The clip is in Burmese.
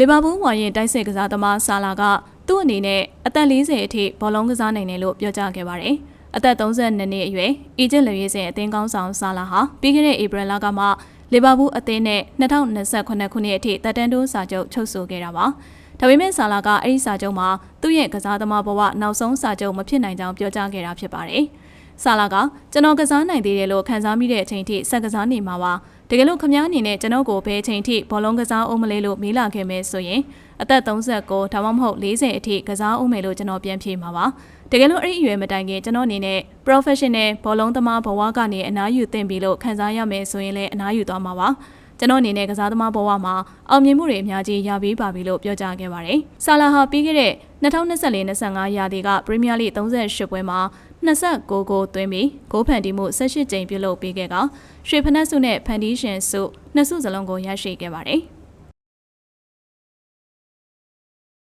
လီဗာပူးဝါရင်တိုက်စစ်ကစားသမားဆာလာကသူ့အနေနဲ့အသက်40အထိဘောလုံးကစားနိုင်တယ်လို့ပြောကြားခဲ့ပါတယ်။အသက်32နှစ်အရွယ်အီဂျစ်လူရေးစဉ်အသင်းကောင်းဆောင်ဆာလာဟာပြီးခဲ့တဲ့ဧပြီလကမှလီဗာပူးအသင်းနဲ့2028ခုနှစ်အထိတက်တန်တိုးစာချုပ်ချုပ်ဆိုခဲ့တာပါ။ဒါပေမဲ့ဆာလာကအဲ့ဒီစာချုပ်မှာသူ့ရဲ့ကစားသမားဘဝနောက်ဆုံးစာချုပ်မဖြစ်နိုင်ကြောင်းပြောကြားခဲ့တာဖြစ်ပါတယ်။ ဆာလာကကျွန်တော်ကစားနိုင်သေးတယ်လို့ခံစားမိတဲ့အချိန်ထိဆက်ကစားနေမှာပါတကယ်လို့ခမားအနေနဲ့ကျွန်တော်ကိုဘယ်အချိန်ထိဘောလုံးကစားအောင်မလဲလို့မေးလာခဲ့မယ်ဆိုရင်အသက်39ဒါမှမဟုတ်40အထိကစားအောင်မယ်လို့ကျွန်တော်ပြန်ဖြေမှာပါတကယ်လို့အဲ့ဒီအရွယ်မတိုင်ခင်ကျွန်တော်အနေနဲ့ professional ဘောလုံးသမားဘဝကနေအနားယူသင့်ပြီလို့ခံစားရမယ်ဆိုရင်လည်းအနားယူသွားမှာပါ ကျွန်တော်အနေနဲ့ကစားသမားဘဝမှာအောင်မြင်မှုတွေအများကြီးရပြီးပါပြီလို့ပြောကြားခဲ့ပါတယ်။ဆာလာဟာပြီးခဲ့တဲ့2024-25ရာသီကပရီးမီးယားလိ38ပွဲမှာ29ဂိုးသွင်းပြီးဂိုးဖန်တီးမှု18ကြိမ်ပြုလုပ်ပေးခဲ့ကရွှေဖနက်စုနဲ့ဖန်တီးရှင်စုနှစ်စုစလုံးကိုရရှိခဲ့ပါတယ်။